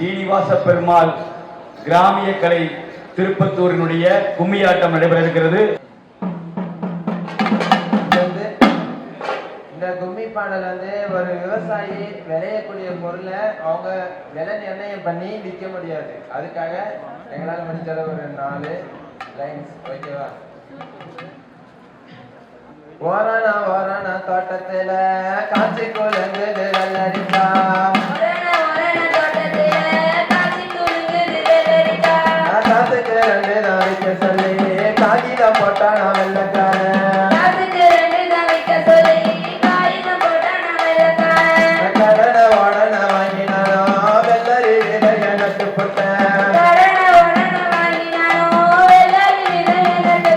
சீனிவாச பெருமாள் கிராமிய கலை திருப்பத்தூரினுடைய கும்மியாட்டம் நடைபெற இருக்கிறது வந்து இந்த கும்மி பாடல் வந்து ஒரு விவசாயி விளையக்கூடிய பொருளை அவங்க விலை நிர்ணயம் பண்ணி விற்க முடியாது. அதுக்காக எங்களால் முடிஞ்சத ஒரு நாலு லைன்ஸ் ஓகேவா ஓரானா ஓரானா தோட்டத்துல காட்சி குழந்தை வெள்ளரிக்கா காசுக்கு ரெண்டு நாளைக்கு சொல்லி காகிதம் போட்டானா வெள்ளக்காரன் வெள்ளக்காரன். கடனை உடனே வாங்கினானோ வெள்ளரி விதைய நட்டு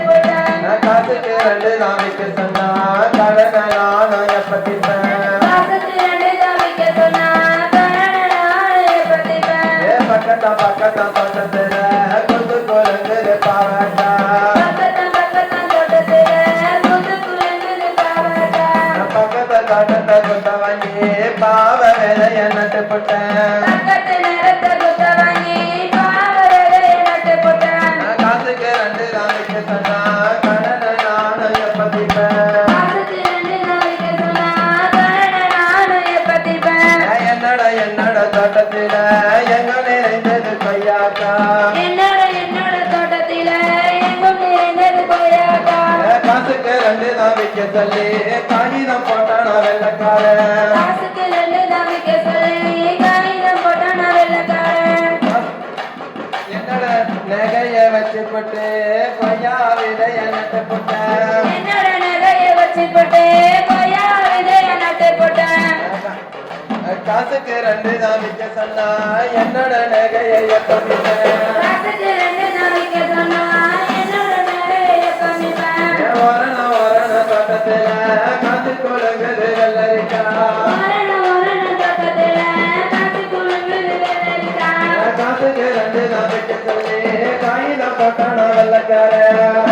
போட்டேன் காசுக்கு ரெண்டு சொன்னா கடனை நானும் எப்பத்திப்பேன் பக்கத்தா பக்கத்தா பக்கத்துல நட்டு போட்டான். காசுக்கு ரெண்டு நாளைக்கு சொன்னா கடனை நானும் எப்பத்திப்பேன். என்னடா என்னடா தோட்டத்தில எங்க நிறைந்தது கொய்யாக்கா என்னோட என்னோட தோட்டத்தில எங்கும் நிறைந்தது கொய்யாக்கா. காசுக்கு ரெண்டு விற்க சொல்லி காகிதம் போட்டானா வெள்ளக்காரன் நகைய கொய்யா விதைய நட்டு போட்டேன் என்னோட நகையை கொய்யா விதைய நட்டு போட்டேன். காசுக்கு ரெண்டு தான் விற்க சொன்னா என்னோட நகையை எப்பமிட்டேன் வெள்ளரிக்கா. காசுக்கு